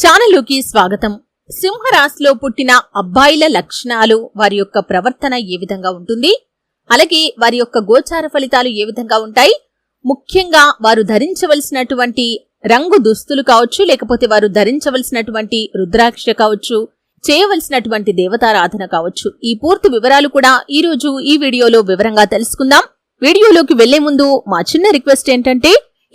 ఛానల్లోకి స్వాగతం. సింహరాశిలో పుట్టిన అబ్బాయిల లక్షణాలు వారి యొక్క ప్రవర్తన ఏ విధంగా ఉంటుంది? అలాగే వారి యొక్క గోచార ఫలితాలు ఏ విధంగా ఉంటాయి? ముఖ్యంగా వారు ధరించవలసినటువంటి రంగు దుస్తులు కావచ్చు లేకపోతే వారు ధరించవలసినటువంటి రుద్రాక్ష కావచ్చు చేయవలసినటువంటి దేవతారాధన కావచ్చు. ఈ పూర్తి వివరాలు కూడా ఈ రోజు ఈ వీడియోలో వివరంగా తెలుసుకుందాం. వీడియోలోకి వెళ్ళే ముందు మా చిన్న రిక్వెస్ట్ ఏంటంటే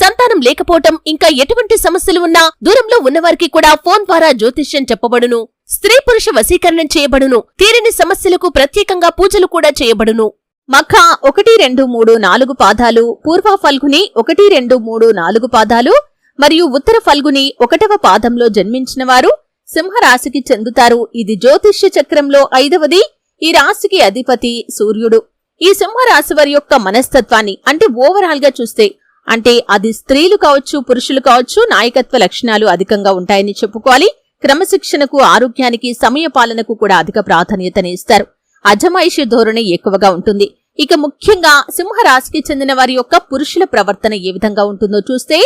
సంతానం లేకపోవటం ఇంకా ఎటువంటి సమస్యలు ఉన్నా దూరంలో ఉన్నవారికి కూడా ఫోన్ ద్వారా జ్యోతిష్యం చెప్పబడును. స్త్రీ పురుష వశీకరణం చేయబడును. తీరని సమస్యలకు ప్రత్యేకంగా పూజలు కూడా చేయబడును. మఖ ఒకటి రెండు మూడు నాలుగు పాదాలు పూర్వ ఫల్గుని ఒకటి రెండు మూడు నాలుగు పాదాలు మరియు ఉత్తర ఫల్గుని ఒకటవ పాదంలో జన్మించిన వారు సింహరాశికి చెందుతారు. ఇది జ్యోతిష్య చక్రంలో ఐదవది. ఈ రాశికి అధిపతి సూర్యుడు. ఈ సింహరాశి వారి యొక్క మనస్తత్వాన్ని అంటే ఓవరాల్గా చూస్తే అంటే అది స్త్రీలు కావచ్చు పురుషులు కావచ్చు నాయకత్వ లక్షణాలు అధికంగా ఉంటాయని చెప్పుకోవాలి. క్రమశిక్షణకు ఆరోగ్యానికి సమయ పాలనకు కూడా అధిక ప్రాధాన్యతని ఇస్తారు. అజమాయిషి ధోరణి ఎక్కువగా ఉంటుంది. ఇక ముఖ్యంగా సింహరాశికి చెందిన వారి యొక్క పురుషుల ప్రవర్తన ఏ విధంగా ఉంటుందో చూస్తే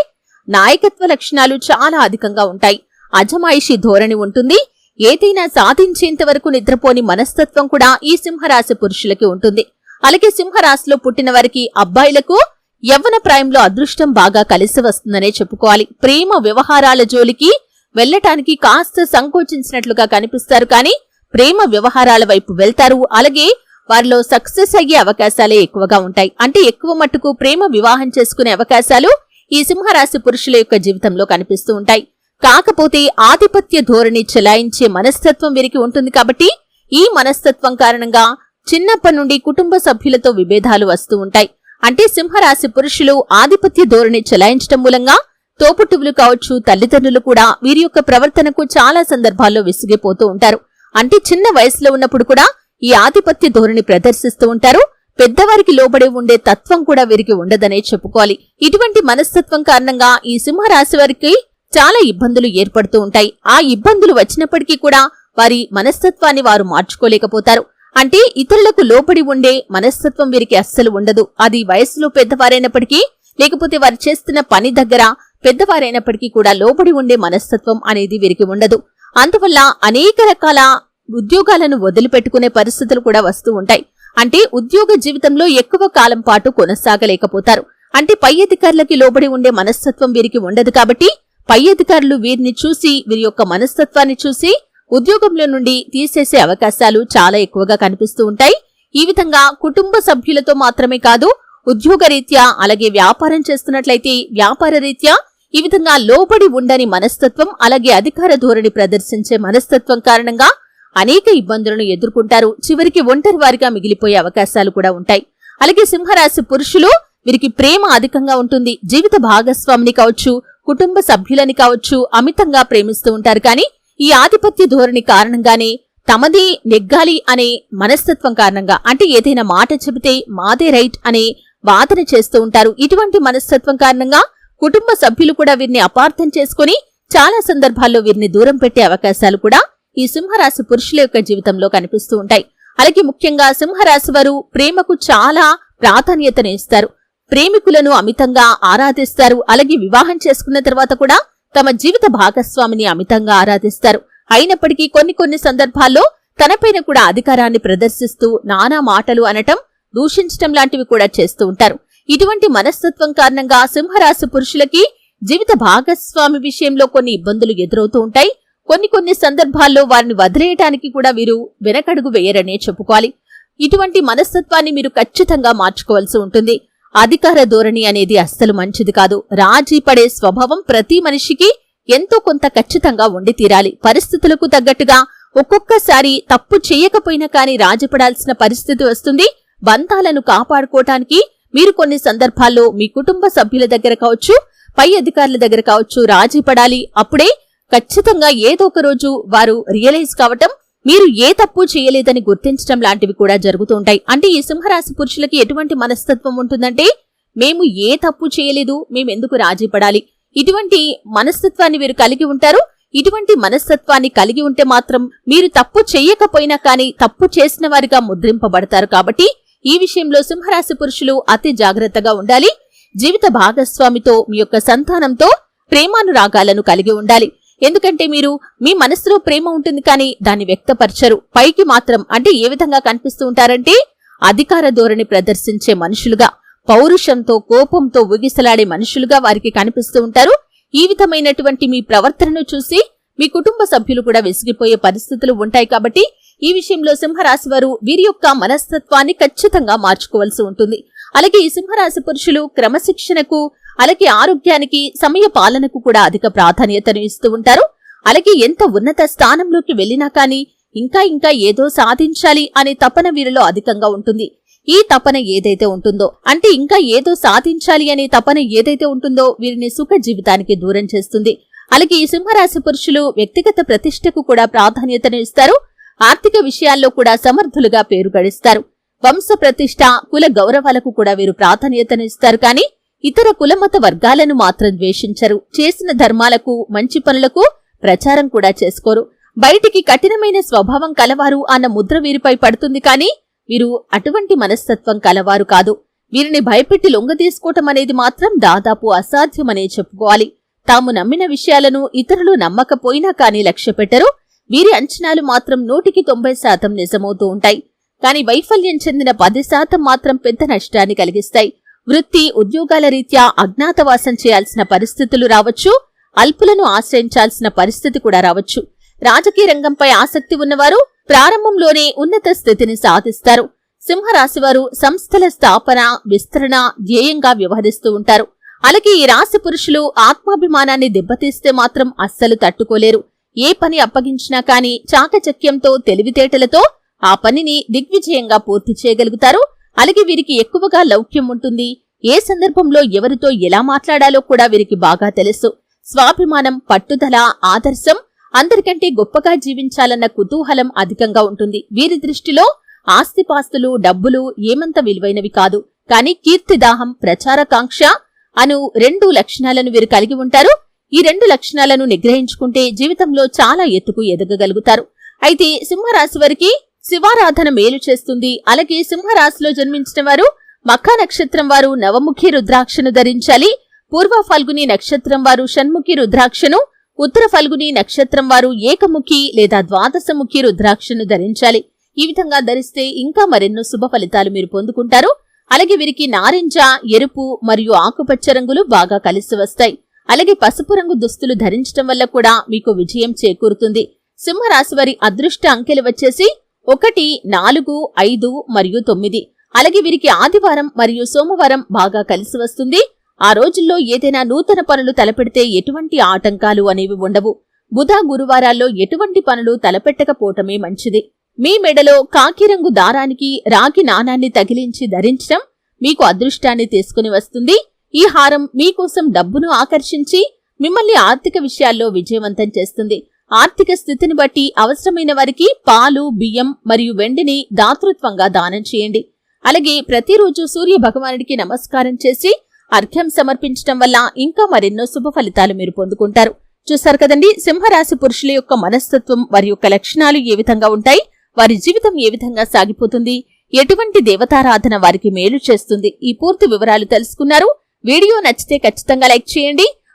నాయకత్వ లక్షణాలు చాలా అధికంగా ఉంటాయి. అజమాయిషి ధోరణి ఉంటుంది. ఏదైనా సాధించేంత వరకు నిద్రపోని మనస్తత్వం కూడా ఈ సింహరాశి పురుషులకి ఉంటుంది. అలాగే సింహరాశిలో పుట్టిన వారికి అబ్బాయిలకు యవ్వన ప్రాయంలో అదృష్టం బాగా కలిసి వస్తుందనే చెప్పుకోవాలి. ప్రేమ వ్యవహారాల జోలికి వెళ్ళటానికి కాస్త సంకోచించినట్లుగా కనిపిస్తారు కానీ ప్రేమ వ్యవహారాల వైపు వెళ్తారు. అలాగే వారిలో సక్సెస్ అయ్యే అవకాశాలే ఎక్కువగా ఉంటాయి. అంటే ఎక్కువ మట్టుకు ప్రేమ వివాహం చేసుకునే అవకాశాలు ఈ సింహరాశి పురుషుల యొక్క జీవితంలో కనిపిస్తూ ఉంటాయి. కాకపోతే ఆధిపత్య ధోరణి చెలాయించే మనస్తత్వం వీరికి ఉంటుంది కాబట్టి ఈ మనస్తత్వం కారణంగా చిన్నప్పటి నుండి కుటుంబ సభ్యులతో విభేదాలు వస్తూ ఉంటాయి. అంటే సింహరాశి పురుషులు ఆధిపత్య ధోరణి చెలాయించడం మూలంగా తోపుట్టువులు కావచ్చు తల్లిదండ్రులు కూడా వీరి యొక్క ప్రవర్తనకు చాలా సందర్భాల్లో విసిగిపోతూ ఉంటారు. అంటే చిన్న వయసులో ఉన్నప్పుడు కూడా ఈ ఆధిపత్య ధోరణి ప్రదర్శిస్తూ ఉంటారు. పెద్దవారికి లోబడి ఉండే తత్వం కూడా వీరికి ఉండదనే చెప్పుకోవాలి. ఇటువంటి మనస్తత్వం కారణంగా ఈ సింహరాశి వారికి చాలా ఇబ్బందులు ఏర్పడుతూ ఉంటాయి. ఆ ఇబ్బందులు వచ్చినప్పటికీ కూడా వారి మనస్తత్వాన్ని వారు మార్చుకోలేకపోతారు. అంటే ఇతరులకు లోబడి ఉండే మనస్తత్వం వీరికి అస్సలు ఉండదు. అది వయస్సులో పెద్దవారైనప్పటికీ లేకపోతే వారు చేస్తున్న పని దగ్గర పెద్దవారైనప్పటికీ కూడా లోబడి ఉండే మనస్తత్వం అనేది వీరికి ఉండదు. అందువల్ల అనేక రకాల ఉద్యోగాలను వదిలిపెట్టుకునే పరిస్థితులు కూడా వస్తూ ఉంటాయి. అంటే ఉద్యోగ జీవితంలో ఎక్కువ కాలం పాటు కొనసాగలేకపోతారు. అంటే పై అధికారులకి లోబడి ఉండే మనస్తత్వం వీరికి ఉండదు కాబట్టి పై అధికారులు వీరిని చూసి వీరి యొక్క మనస్తత్వాన్ని చూసి ఉద్యోగంలో నుండి తీసేసే అవకాశాలు చాలా ఎక్కువగా కనిపిస్తూ ఉంటాయి. ఈ విధంగా కుటుంబ సభ్యులతో మాత్రమే కాదు ఉద్యోగ రీత్యా అలాగే వ్యాపారం చేస్తున్నట్లయితే వ్యాపార రీత్యా ఈ విధంగా లోబడి ఉండని మనస్తత్వం అలాగే అధికార ధోరణి ప్రదర్శించే మనస్తత్వం కారణంగా అనేక ఇబ్బందులను ఎదుర్కొంటారు. చివరికి ఒంటరి వారిగా మిగిలిపోయే అవకాశాలు కూడా ఉంటాయి. అలాగే సింహరాశి పురుషులు వీరికి ప్రేమ అధికంగా ఉంటుంది. జీవిత భాగస్వామిని కావచ్చు కుటుంబ సభ్యులని కావచ్చు అమితంగా ప్రేమిస్తూ ఉంటారు. కానీ ఈ ఆధిపత్య ధోరణి కారణంగానే తమది నెగ్గాలి అనే మనస్తత్వం కారణంగా అంటే ఏదైనా మాట చెబితే మాదే రైట్ అనే వాదన చేస్తూ ఉంటారు. ఇటువంటి మనస్తత్వం కారణంగా కుటుంబ సభ్యులు కూడా వీరిని అపార్థం చేసుకుని చాలా సందర్భాల్లో వీరిని దూరం పెట్టే అవకాశాలు కూడా ఈ సింహరాశి పురుషుల యొక్క జీవితంలో కనిపిస్తూ ఉంటాయి. అలాగే ముఖ్యంగా సింహరాశి వారు ప్రేమకు చాలా ప్రాధాన్యతను ఇస్తారు. ప్రేమికులను అమితంగా ఆరాధిస్తారు. అలాగే వివాహం చేసుకున్న తర్వాత కూడా తమ జీవిత భాగస్వామిని అమితంగా ఆరాధిస్తారు. అయినప్పటికీ కొన్ని కొన్ని సందర్భాల్లో తనపైన కూడా అధికారాన్ని ప్రదర్శిస్తూ నానా మాటలు అనటం దూషించటం లాంటివి కూడా చేస్తూ ఉంటారు. ఇటువంటి మనస్తత్వం కారణంగా సింహరాశి పురుషులకి జీవిత భాగస్వామి విషయంలో కొన్ని ఇబ్బందులు ఎదురవుతూ ఉంటాయి. కొన్ని కొన్ని సందర్భాల్లో వారిని వదిలేయటానికి కూడా వీరు వెనకడుగు వేయరనే చెప్పుకోవాలి. ఇటువంటి మనస్తత్వాన్ని మీరు ఖచ్చితంగా మార్చుకోవాల్సి ఉంటుంది. అధికార ధోరణి అనేది అస్సలు మంచిది కాదు. రాజీ పడే స్వభావం ప్రతి మనిషికి ఎంతో కొంత ఖచ్చితంగా ఉండి తీరాలి. పరిస్థితులకు తగ్గట్టుగా ఒక్కొక్కసారి తప్పు చేయకపోయినా కానీ రాజీపడాల్సిన పరిస్థితి వస్తుంది. బంధాలను కాపాడుకోవటానికి మీరు కొన్ని సందర్భాల్లో మీ కుటుంబ సభ్యుల దగ్గర కావచ్చు పై అధికారుల దగ్గర కావచ్చు రాజీ పడాలి. అప్పుడే ఖచ్చితంగా ఏదో ఒక రోజు వారు రియలైజ్ కావటం మీరు ఏ తప్పు చేయలేదని గుర్తించడం లాంటివి కూడా జరుగుతూ ఉంటాయి. అంటే ఈ సింహరాశి పురుషులకి ఎటువంటి మనస్తత్వం ఉంటుందంటే మేము ఏ తప్పు చేయలేదు మేమెందుకు రాజీ పడాలి? ఇటువంటి మనస్తత్వాన్ని వీరు కలిగి ఉంటారు. ఇటువంటి మనస్తత్వాన్ని కలిగి ఉంటే మాత్రం మీరు తప్పు చెయ్యకపోయినా కానీ తప్పు చేసిన వారిగా ముద్రింపబడతారు కాబట్టి ఈ విషయంలో సింహరాశి పురుషులు అతి జాగ్రత్తగా ఉండాలి. జీవిత భాగస్వామితో మీ యొక్క సంతానంతో ప్రేమానురాగాలను కలిగి ఉండాలి. ఎందుకంటే మీరు మీ మనసులో ప్రేమ ఉంటుంది కానీ దాన్ని వ్యక్తపరచరు. పైకి మాత్రం అంటే ఏ విధంగా కనిపిస్తూ ఉంటారంటే అధికార ధోరణి ప్రదర్శించే మనుషులుగా పౌరుషంతో కోపంతో ఊగిసలాడే మనుషులుగా వారికి కనిపిస్తూ ఉంటారు. ఈ విధమైనటువంటి మీ ప్రవర్తనను చూసి మీ కుటుంబ సభ్యులు కూడా విసిగిపోయే పరిస్థితులు ఉంటాయి కాబట్టి ఈ విషయంలో సింహరాశి వారు వీరి యొక్క మనస్తత్వాన్ని ఖచ్చితంగా మార్చుకోవాల్సి ఉంటుంది. అలాగే ఈ సింహరాశి పురుషులు క్రమశిక్షణకు అలాగే ఆరోగ్యానికి సమయ పాలనకు కూడా అధిక ప్రాధాన్యతను ఇస్తూ ఉంటారు. అలాగే ఎంత ఉన్నత స్థానంలోకి వెళ్ళినా కానీ ఇంకా ఇంకా ఏదో సాధించాలి అనే తపన వీరిలో అధికంగా ఉంటుంది. ఈ తపన ఏదైతే ఉంటుందో అంటే ఇంకా ఏదో సాధించాలి అనే తపన ఏదైతే ఉంటుందో వీరిని సుఖ జీవితానికి దూరం చేస్తుంది. అలాగే ఈ సింహరాశి పురుషులు వ్యక్తిగత ప్రతిష్టకు కూడా ప్రాధాన్యతను ఇస్తారు. ఆర్థిక విషయాల్లో కూడా సమర్థులుగా పేరు గడిస్తారు. వంశ ప్రతిష్ట కుల గౌరవాలకు కూడా వీరు ప్రాధాన్యతను ఇస్తారు. కానీ ఇతర కులమత వర్గాలను మాత్రం ద్వేషించరు. చేసిన ధర్మాలకు మంచి పనులకు ప్రచారం కూడా చేసుకోరు. బయటికి కఠినమైన స్వభావం కలవారు అన్న ముద్ర వీరిపై పడుతుంది కానీ వీరు అటువంటి మనస్తత్వం కలవారు కాదు. వీరిని భయపెట్టి లొంగదీసుకోవటం అనేది మాత్రం దాదాపు అసాధ్యమనే చెప్పుకోవాలి. తాము నమ్మిన విషయాలను ఇతరులు నమ్మకపోయినా కానీ లక్ష్య పెట్టరు. వీరి అంచనాలు మాత్రం నూటికి తొంభై శాతం నిజమవుతూ ఉంటాయి. కానీ వైఫల్యం చెందిన పది శాతం మాత్రం పెద్ద నష్టాన్ని కలిగిస్తాయి. వృత్తి ఉద్యోగాల రీత్యా అజ్ఞాతవాసం చేయాల్సిన పరిస్థితులు రావచ్చు అల్పులను ఆశ్రయించాల్సిన పరిస్థితి కూడా రావచ్చు. రాజకీయ రంగంపై ఆసక్తి ఉన్నవారు ప్రారంభంలోనే ఉన్నత స్థితిని సాధిస్తారు. సింహరాశివారు సంస్థల స్థాపన విస్తరణ ధ్యేయంగా వ్యవహరిస్తూ ఉంటారు. అలాగే ఈ రాశి పురుషులు ఆత్మాభిమానాన్ని దెబ్బతీస్తే మాత్రం అస్సలు తట్టుకోలేరు. ఏ పని అప్పగించినా కానీ చాకచక్యంతో తెలివితేటలతో ఆ పనిని దిగ్విజయంగా పూర్తి చేయగలుగుతారు. అలాగే వీరికి ఎక్కువగా లౌక్యం ఉంటుంది. ఏ సందర్భంలో ఎవరితో ఎలా మాట్లాడాలో కూడా వీరికి బాగా తెలుసు. స్వాభిమానం పట్టుదల ఆదర్శం అందరికంటే గొప్పగా జీవించాలన్న కుతూహలం అధికంగా ఉంటుంది. వీరి దృష్టిలో ఆస్తిపాస్తులు డబ్బులు ఏమంత విలువైనవి కాదు. కానీ కీర్తిదాహం ప్రచారకాంక్ష అను రెండు లక్షణాలను వీరు కలిగి ఉంటారు. ఈ రెండు లక్షణాలను నిగ్రహించుకుంటే జీవితంలో చాలా ఎత్తుకు ఎదగగలుగుతారు. అయితే సింహరాశి వారికి శివారాధన మేలు చేస్తుంది. అలాగే సింహరాశిలో జన్మించిన వారు మఖా నక్షత్రం వారు నవముఖి రుద్రాక్షను ధరించాలి. పూర్వ ఫల్గుని నక్షత్రం వారు షణ్ముఖి రుద్రాక్షను ఉత్తర ఫల్గుని నక్షత్రం వారు ఏకముఖి లేదా ద్వాదశముఖి రుద్రాక్షను ధరించాలి. ఈ విధంగా ధరిస్తే ఇంకా మరెన్నో శుభ ఫలితాలు మీరు పొందుకుంటారు. అలాగే వీరికి నారింజ ఎరుపు మరియు ఆకుపచ్చ రంగులు బాగా కలిసి వస్తాయి. అలాగే పసుపు రంగు దుస్తులు ధరించడం వల్ల కూడా మీకు విజయం చేకూరుతుంది. సింహరాశి వారి అదృష్ట అంకెలు వచ్చేసి ఒకటి నాలుగు ఐదు మరియు తొమ్మిది. అలాగే వీరికి ఆదివారం మరియు సోమవారం బాగా కలిసి వస్తుంది. ఆ రోజుల్లో ఏదైనా నూతన పనులు తలపెడితే ఎటువంటి ఆటంకాలు అనేవి ఉండవు. బుధ గురువారాల్లో ఎటువంటి పనులు తలపెట్టకపోవటమే మంచిది. మీ మెడలో కాకిరంగు దారానికి రాగి నాణాన్ని తగిలించి ధరించడం మీకు అదృష్టాన్ని తీసుకుని వస్తుంది. ఈ హారం మీకోసం డబ్బును ఆకర్షించి మిమ్మల్ని ఆర్థిక విషయాల్లో విజయవంతం చేస్తుంది. ఆర్థిక స్థితిని బట్టి అవసరమైన వారికి పాలు బియ్యం మరియు వెండిని దాతృత్వంగా దానం చేయండి. అలాగే ప్రతిరోజు సూర్య భగవానుడికి నమస్కారం చేసి అర్ఘ్యం సమర్పించడం వల్ల ఇంకా మరెన్నో శుభ ఫలితాలు మీరు పొందుకుంటారు. చూశారు కదండి సింహరాశి పురుషుల యొక్క మనస్తత్వం వారి యొక్క లక్షణాలు ఏ విధంగా ఉంటాయి వారి జీవితం ఏ విధంగా సాగిపోతుంది ఎటువంటి దేవతారాధన వారికి మేలు చేస్తుంది ఈ పూర్తి వివరాలు తెలుసుకున్నారు. వీడియో నచ్చితే ఖచ్చితంగా లైక్ చేయండి